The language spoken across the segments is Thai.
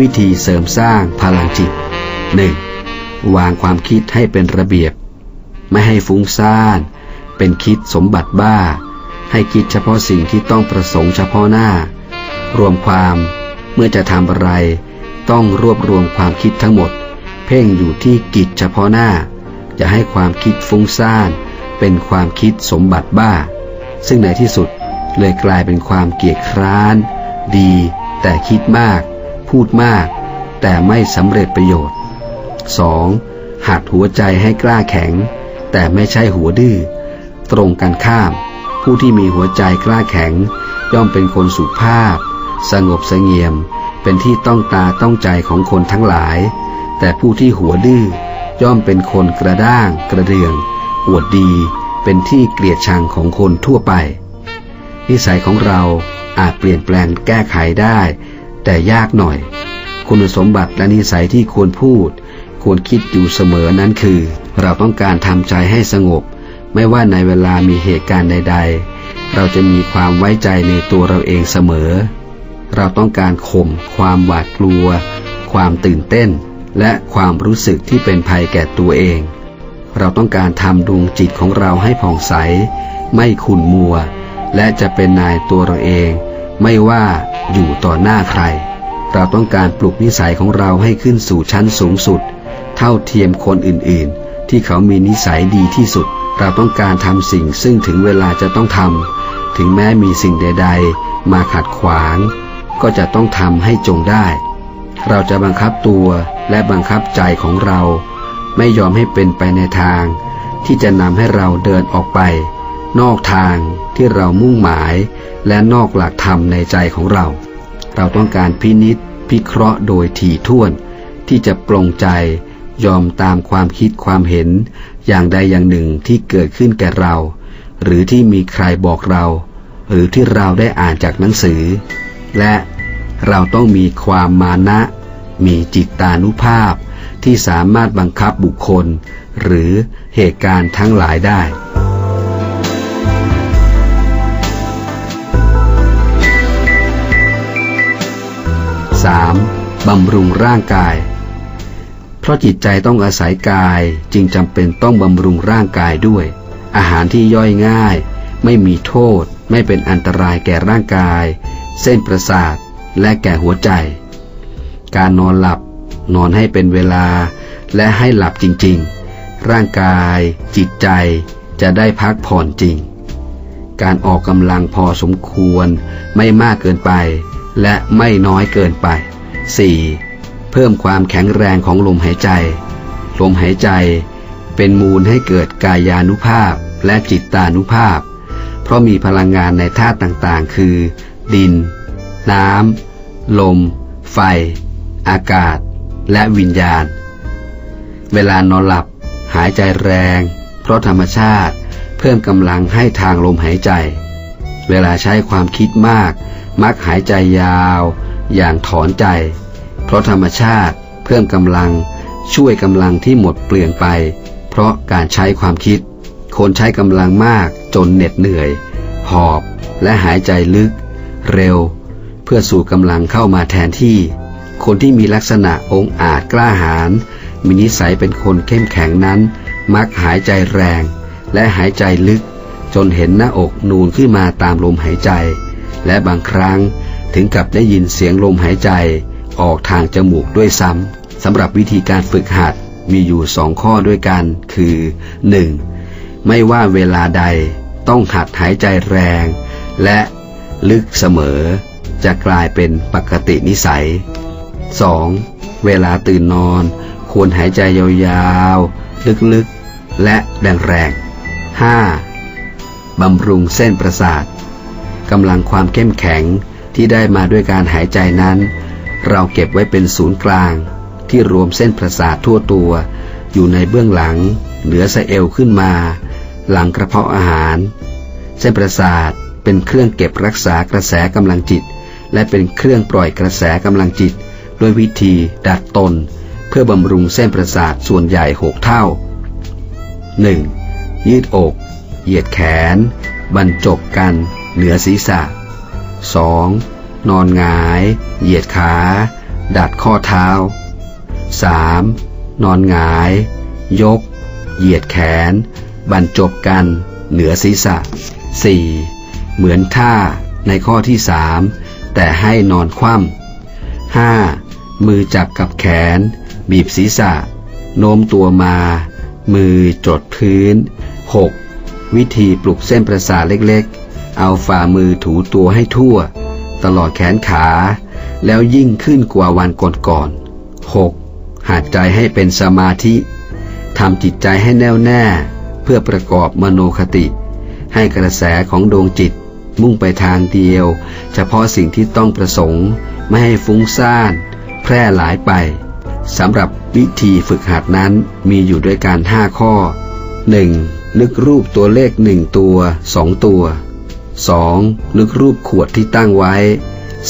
วิธีเสริมสร้างพลังจิต 1. วางความคิดให้เป็นระเบียบ ไม่ให้ฟุ้งซ่าน เป็นคิดสมบัติบ้า ให้คิดเฉพาะสิ่งที่ต้องประสงค์เฉพาะหน้า รวมความเมื่อจะทำอะไร ต้องรวบรวมความคิดทั้งหมด เพ่งอยู่ที่กิจเฉพาะหน้า จะให้ความคิดฟุ้งซ่าน เป็นความคิดสมบัติบ้า ซึ่งในที่สุดเลยกลายเป็นความเกียจคร้าน ดีแต่คิดมาก พูดมาก แต่ไม่สำเร็จประโยชน์ 2. หัดหัวใจให้กล้าแข็ง แต่ไม่ใช่หัวดื้อตรงกันข้าม ผู้ที่มีหัวใจกล้าแข็ง ย่อมเป็นคนสุภาพ สงบเสงี่ยม เป็นที่ต้องตาต้องใจของคนทั้งหลาย แต่ผู้ที่หัวดื้อย่อมเป็นคนกระด้าง กระเดืองอวดดีเป็นที่เกลียดชังของคนทั่วไป นิสัยของเราอาจเปลี่ยนแปลงแก้ไขได้ แต่ยากหน่อย คุณสมบัติและนิสัยที่ควรพูด ควรคิดอยู่เสมอนั้นคือ เราต้องการทำใจให้สงบ ไม่ว่าในเวลามีเหตุการณ์ใด ๆ เราจะมีความไว้ใจในตัวเราเองเสมอ เราต้องการข่มความหวาดกลัว ความตื่นเต้น และความรู้สึกที่เป็นภัยแก่ตัวเอง เราต้องการทำดวงจิตของเราให้ผ่องใส ไม่ขุ่นมัว และจะเป็นนายตัวเราเอง ไม่ว่าอยู่ต่อหน้าใคร เราต้องการปลุกนิสัยของเราให้ขึ้นสู่ชั้นสูงสุด เท่าเทียมคนอื่นๆ ที่เขามีนิสัยดีที่สุด เราต้องการทำสิ่งซึ่งถึงเวลาจะต้องทำถึงแม้มีสิ่งใด ๆ มาขัดขวาง ก็จะต้องทำให้จงได้ เราจะบังคับตัวและบังคับใจของเรา ไม่ยอมให้เป็นไปในทาง ที่จะนำให้เราเดินออกไป นอกทางที่เรามุ่งหมาย และนอกหลักธรรมในใจของเรา เราต้องการพินิษพิเคราะห์โดยถี่ถ้วน ที่จะปรงใจยอมตามความคิดความเห็น อย่างใดอย่างหนึ่งที่เกิดขึ้นแก่เรา หรือที่มีใครบอกเรา หรือที่เราได้อ่านจากหนังสือ และเราต้องมีความมานะ มีจิตตานุภาพที่สามารถบังคับบุคคล หรือเหตุการณ์ทั้งหลายได้ 3. บำรุงร่างกาย เพราะจิตใจต้องอาศัยกายจึงจำเป็นต้องบำรุงร่างกายด้วย อาหารที่ย่อยง่าย ไม่มีโทษ ไม่เป็นอันตรายแก่ร่างกาย เส้นประสาทและแก่หัวใจ การนอนหลับ นอนให้เป็นเวลา และให้หลับจริงๆ ร่างกาย จิตใจจะได้พักผ่อนจริง การออกกำลังพอสมควรไม่มากเกินไป และไม่น้อยเกินไป 4. เพิ่มความแข็งแรงของลมหายใจ ลมหายใจเป็นมูลให้เกิดกายานุภาพและจิตตานุภาพ เพราะมีพลังงานในธาตุต่างๆ คือ ดิน น้ำ ลม ไฟ อากาศ และวิญญาณ เวลานอนหลับหายใจแรง เพราะธรรมชาติ เพิ่มกำลังให้ทางลมหายใจ เวลาใช้ความคิดมาก มักหายใจยาว อย่างถอนใจ เพราะธรรมชาติเพิ่มกำลัง ช่วยกำลังที่หมดเปลี่ยนไป เพราะการใช้ความคิด คนใช้กำลังมากจนเหน็ดเหนื่อย หอบและหายใจลึก เร็ว เพื่อสู่กำลังเข้ามาแทนที่ คนที่มีลักษณะองอาจกล้าหาญมีนิสัยเป็นคนเข้มแข็งนั้น มักหายใจแรง และหายใจลึก จนเห็นหน้าอกนูนขึ้นมาตามลมหายใจ และบางครั้งถึงกับได้ยินเสียงลมหายใจ ออกทางจมูกด้วยซ้ำสำหรับวิธีการฝึกหัดมีอยู่สองข้อด้วยกัน คือ 1. ไม่ว่าเวลาใดต้องหัดหายใจแรง และลึกเสมอ จะกลายเป็นปกตินิสัย 2. เวลาตื่นนอน ควรหายใจยาวๆ ลึกๆ และแรงๆ 5. บำรุงเส้นประสาทกำลังความเข้มแข็งที่ได้มาด้วยการหายใจนั้น เราเก็บไว้เป็นศูนย์กลาง ที่รวมเส้นประสาททั่วตัว อยู่ในเบื้องหลัง เหนือสะเอวขึ้นมา หลังกระเพาะอาหาร เส้นประสาทเป็นเครื่องเก็บรักษากระแสกำลังจิต และเป็นเครื่องปล่อยกระแสกำลังจิต ด้วยวิธีดัดตน เพื่อบำรุงเส้นประสาทส่วนใหญ่หกเท่า 1. ยืดอก เหยียดแขน บรรจบกัน เหนือศีรษะ 2. นอนงาย เหยียดขา ดัดข้อเท้า 3. นอนงาย ยก เหยียดแขน บรรจบกัน เหนือศีรษะ 4. เหมือนท่าในข้อที่3แต่ให้นอนคว่ำ 5. มือจับกับแขน บีบศีรษะ โน้มตัวมา มือจดพื้น 6. วิธีปลุกเส้นประสาทเล็กๆ เอาฝ่ามือถูตัวให้ทั่ว ตลอดแขนขา แล้วยิ่งขึ้นกว่าวันก่อนๆ 6. หาดใจให้เป็นสมาธิทำจิตใจให้แน่วแน่ เพื่อประกอบมโนคติ ให้กระแสของดวงจิต มุ่งไปทางเดียว เฉพาะสิ่งที่ต้องประสงค์ ไม่ให้ฟุ้งซ่าน แพร่หลายไปสำหรับวิธีฝึกหัดนั้นมีอยู่ด้วยการห้าข้อ 1. นึกรูปตัวเลขหนึ่งตัวสองตัว 2. นึกรูปขวดที่ตั้งไว้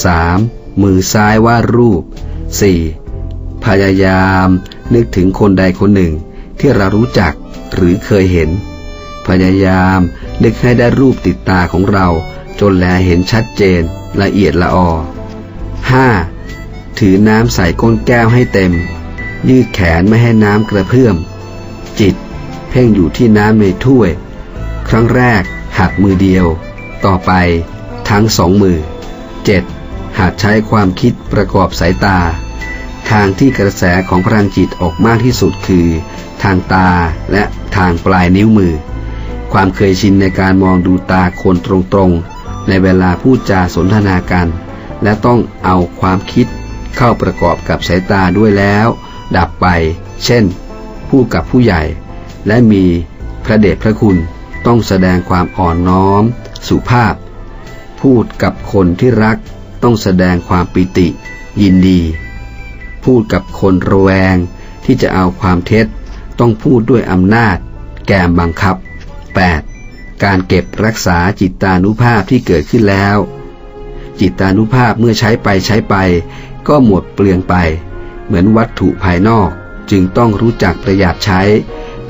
3. มือซ้ายวาดรูป 4. พยายามนึกถึงคนใดคนหนึ่งที่เรารู้จักหรือเคยเห็น พยายามนึกให้ได้รูปติดตาของเรา จนแลเห็นชัดเจนละเอียดละออ 5. ถือน้ำใส่ก้นแก้วให้เต็ม ยืดแขนไม่ให้น้ำกระเพื่อม จิต เพ่งอยู่ที่น้ำในถ้วย ครั้งแรกหักมือเดียว ต่อไปทั้งสองมือ 7. หากใช้ความคิดประกอบสายตา ทางที่กระแสของพลังจิตออกมากที่สุดคือ ทางตาและทางปลายนิ้วมือ ความเคยชินในการมองดูตาคนตรงๆ ในเวลาพูดจาสนทนากัน และต้องเอาความคิดเข้าประกอบกับสายตาด้วยแล้ว ดับไป เช่นพูดกับผู้ใหญ่ และมีพระเดชพระคุณต้องแสดงความอ่อนน้อม สุภาพ พูดกับคนที่รักต้องแสดงความปิติ ยินดี พูดกับคนระแวงที่จะเอาความเท็จ ต้องพูดด้วยอำนาจ แกมบังคับ 8. การเก็บรักษาจิตตานุภาพที่เกิดขึ้นแล้ว จิตตานุภาพเมื่อใช้ไปใช้ไป ก็หมดเปลืองไป เหมือนวัตถุภายนอกจึงต้องรู้จักประหยัดใช้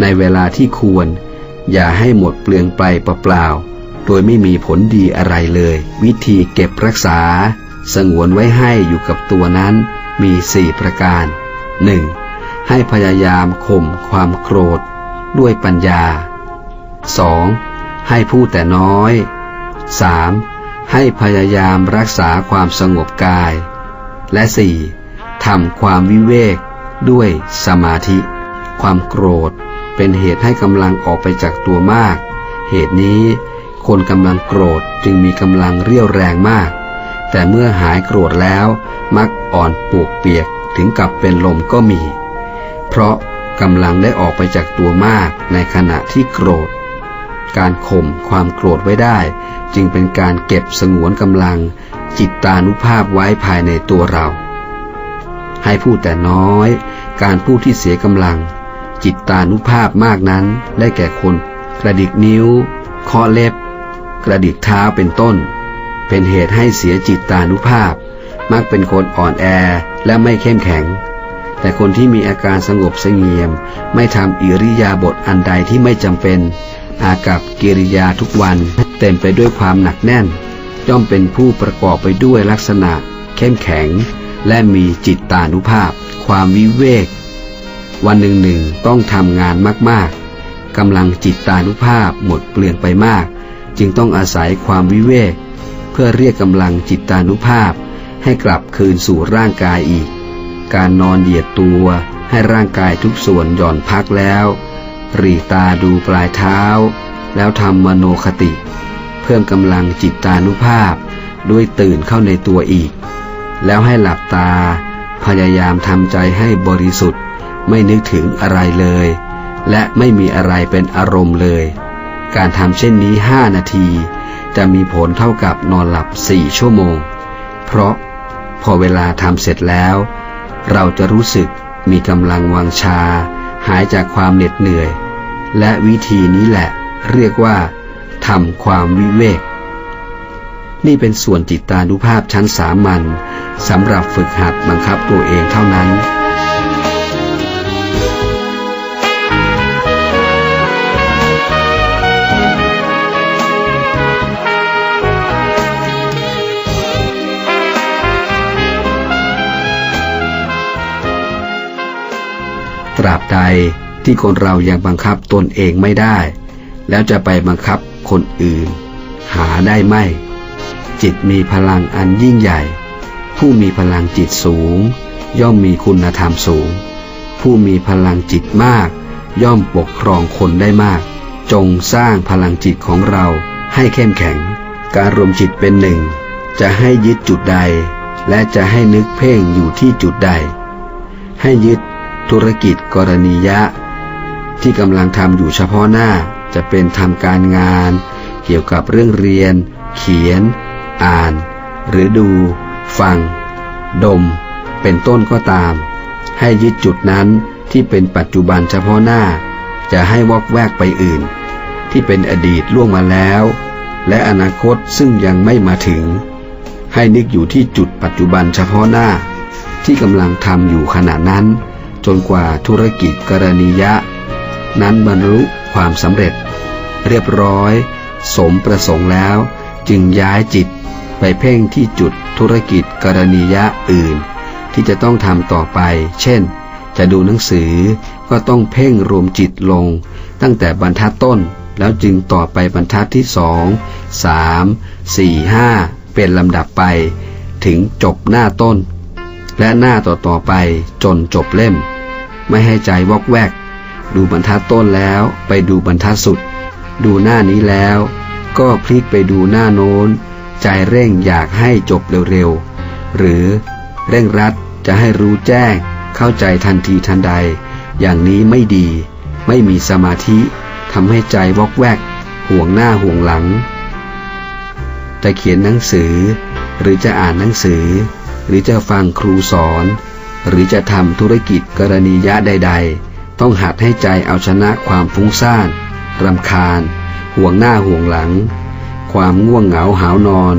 ในเวลาที่ควร อย่าให้หมดเปลืองไปเปล่าๆ โดยไม่มีผลดีอะไรเลย วิธีเก็บรักษา สงวนไว้ให้อยู่กับตัวนั้นมีสี่ประการ 1. ให้พยายามข่มความโกรธ ด้วยปัญญา 2. ให้พูดแต่น้อย 3. ให้พยายามรักษาความสงบกาย และ 4. ทำความวิเวกด้วยสมาธิ ความโกรธ เป็นเหตุให้กำลังออกไปจากตัวมาก เหตุนี้คนกำลังโกรธจึงมีกำลังเรี่ยวแรงมาก แต่เมื่อหายโกรธแล้วมักอ่อนปวกเปียกถึงกับเป็นลมก็มี เพราะกำลังได้ออกไปจากตัวมากในขณะที่โกรธ การข่มความโกรธไว้ได้ จึงเป็นการเก็บสงวนกำลัง จิตตานุภาพไว้ภายในตัวเรา ให้พูดแต่น้อย การพูดที่เสียกำลัง จิตตานุภาพมากนั้น ได้แก่คน กระดิกนิ้วเคาะเล็บ กระดิกเท้าเป็นต้น เป็นเหตุให้เสียจิตตานุภาพ มักเป็นคนอ่อนแอและไม่เข้มแข็ง แต่คนที่มีอาการสงบเสงี่ยม ไม่ทำอิริยาบถอันใดที่ไม่จำเป็น อากับกิริยาทุกวันเต็มไปด้วยความหนักแน่น ย่อมเป็นผู้ประกอบไปด้วยลักษณะ เข้มแข็ง และมีจิตตานุภาพ ความวิเวก วันหนึ่งหนึ่งต้องทำงานมากๆกำลังจิตตานุภาพหมดเปลี่ยนไปมาก จึงต้องอาศัยความวิเวก เพื่อเรียกกำลังจิตตานุภาพ ให้กลับคืนสู่ร่างกายอีก การนอนเหยียดตัวให้ร่างกายทุกส่วนหย่อนพักแล้วปรีตาดูปลายเท้า แล้วทำมโนคติ เพิ่มกำลังจิตตานุภาพด้วยตื่นเข้าในตัวอีก แล้วให้หลับตา พยายามทำใจให้บริสุทธิ์ ไม่นึกถึงอะไรเลย และไม่มีอะไรเป็นอารมณ์เลย การทำเช่นนี้ห้านาที จะมีผลเท่ากับนอนหลับสี่ชั่วโมง เพราะพอเวลาทำเสร็จแล้ว เราจะรู้สึกมีกำลังวังชา หายจากความเหน็ดเหนื่อย และวิธีนี้แหละเรียกว่าทำความวิเวก นี่เป็นส่วนจิตตานุภาพชั้นสามัญสำหรับฝึกหัดบังคับตัวเองเท่านั้น ตราบใดที่คนเรายังบังคับตนเองไม่ได้ แล้วจะไปบังคับคนอื่น หาได้ไหม จิตมีพลังอันยิ่งใหญ่ ผู้มีพลังจิตสูง ย่อมมีคุณธรรมสูง ผู้มีพลังจิตมาก ย่อมปกครองคนได้มาก จงสร้างพลังจิตของเราให้เข้มแข็ง การรวมจิตเป็นหนึ่ง จะให้ยึดจุดใด และจะให้นึกเพ่งอยู่ที่จุดใด ให้ยึด ธุรกิจกรณียะ ที่กำลังทำอยู่เฉพาะหน้าจะเป็นทำการงาน เกี่ยวกับเรื่องเรียน เขียน อ่าน หรือดู ฟัง ดม เป็นต้นก็ตาม ให้ยึดจุดนั้นที่เป็นปัจจุบันเฉพาะหน้า จะให้วอกแวกไปอื่น ที่เป็นอดีตล่วงมาแล้ว และอนาคตซึ่งยังไม่มาถึง ให้นึกอยู่ที่จุดปัจจุบันเฉพาะหน้า ที่กำลังทำอยู่ขณะนั้น จนกว่าธุรกิจกรณียะ นั้นบรรลุความสำเร็จ เรียบร้อย สมประสงค์แล้ว จึงย้ายจิตไปเพ่งที่จุดธุรกิจกรณียะอื่น ที่จะต้องทำต่อไป เช่น จะดูหนังสือก็ต้องเพ่งรวมจิตลง ตั้งแต่บรรทัดต้นแล้วจึงต่อไปบรรทัดที่สองสามสี่ห้าเป็นลำดับไป ถึงจบหน้าต้น และหน้าต่อๆไปจนจบเล่ม ไม่ให้ใจวอกแวก ดูบรรทัดต้นแล้วไปดูบรรทัดสุด ดูหน้านี้แล้ว ก็พลิกไปดูหน้าโน้น ใจเร่งอยากให้จบเร็วๆ หรือเร่งรัดจะให้รู้แจ้ง เข้าใจทันทีทันใด อย่างนี้ไม่ดี ไม่มีสมาธิทำให้ใจวอกแวก ห่วงหน้าห่วงหลัง จะเขียนหนังสือ หรือจะอ่านหนังสือ หรือจะฟังครูสอน หรือจะทำธุรกิจกรณียะใด ๆ ต้องหัดให้ใจเอาชนะความฟุ้งซ่านรำคาญ ห่วงหน้าห่วงหลัง ความง่วงเหงาหาวนอน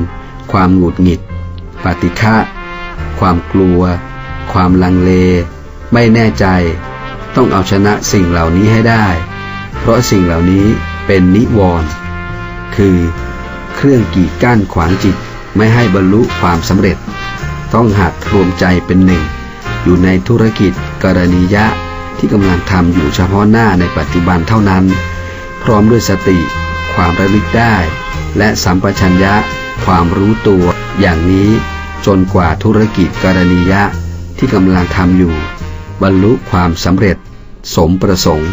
ความหงุดหงิด ปฏิฆะความกลัว ความลังเล ไม่แน่ใจ ต้องเอาชนะสิ่งเหล่านี้ให้ได้ เพราะสิ่งเหล่านี้เป็นนิวรณ์คือ เครื่องกีดกั้นขวางจิตไม่ให้บรรลุความสำเร็จ ต้องหัดรวมใจเป็นหนึ่ง อยู่ในธุรกิจกรณียะที่กำลังทำอยู่เฉพาะหน้าในปัจจุบันเท่านั้น พร้อมด้วยสติ ความระลึกได้ และสัมปชัญญะ ความรู้ตัว อย่างนี้จนกว่าธุรกิจกรณียะที่กำลังทำอยู่ บรรลุความสำเร็จ สมประสงค์